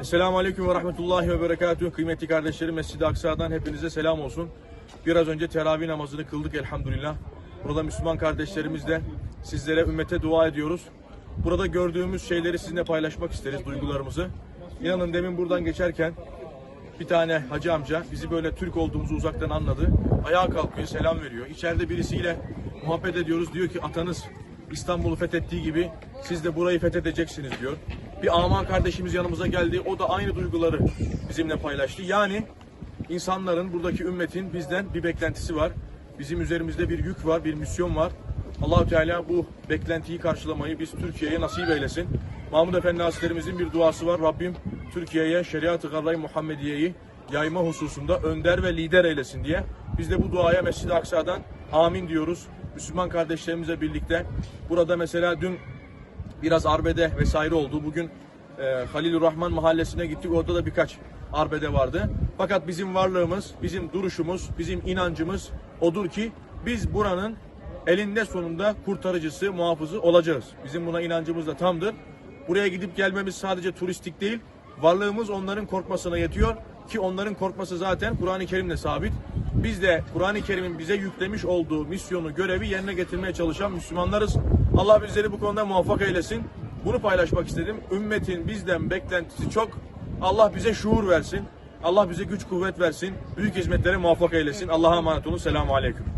Esselamu Aleyküm ve Rahmetullahi ve Berekatuhu. Kıymetli kardeşlerim Mescid-i Aksa'dan hepinize selam olsun. Biraz önce teravih namazını kıldık elhamdülillah. Burada Müslüman kardeşlerimizle sizlere ümmete dua ediyoruz. Burada gördüğümüz şeyleri sizinle paylaşmak isteriz, duygularımızı. İnanın demin buradan geçerken bir tane hacı amca bizi böyle Türk olduğumuzu uzaktan anladı. Ayağa kalkıyor, selam veriyor. İçeride birisiyle muhabbet ediyoruz. Diyor ki atanız İstanbul'u fethettiği gibi siz de burayı fethedeceksiniz diyor. Bir Aman kardeşimiz yanımıza geldi. O da aynı duyguları bizimle paylaştı. Yani insanların, buradaki ümmetin bizden bir beklentisi var. Bizim üzerimizde bir yük var, bir misyon var. Allahü Teala bu beklentiyi karşılamayı biz Türkiye'ye nasip eylesin. Mahmud Efendi Hazretlerimizin bir duası var. Rabbim Türkiye'ye şeriat-ı garray Muhammediye'yi yayma hususunda önder ve lider eylesin diye. Biz de bu duaya Mescid-i Aksa'dan amin diyoruz. Müslüman kardeşlerimizle birlikte. Burada mesela dün biraz arbede vesaire oldu. Bugün e, Halilur Rahman mahallesine gittik. Orada da birkaç arbede vardı. Fakat bizim varlığımız, bizim duruşumuz, bizim inancımız odur ki biz buranın elinde sonunda kurtarıcısı, muhafızı olacağız. Bizim buna inancımız da tamdır. Buraya gidip gelmemiz sadece turistik değil, varlığımız onların korkmasına yetiyor ki onların korkması zaten Kur'an-ı Kerim'le sabit. Biz de Kur'an-ı Kerim'in bize yüklemiş olduğu misyonu, görevi yerine getirmeye çalışan Müslümanlarız. Allah bizleri bu konuda muvaffak eylesin. Bunu paylaşmak istedim. Ümmetin bizden beklentisi çok. Allah bize şuur versin. Allah bize güç kuvvet versin. Büyük hizmetlere muvaffak eylesin. Allah'a emanet olun. Selamun Aleyküm.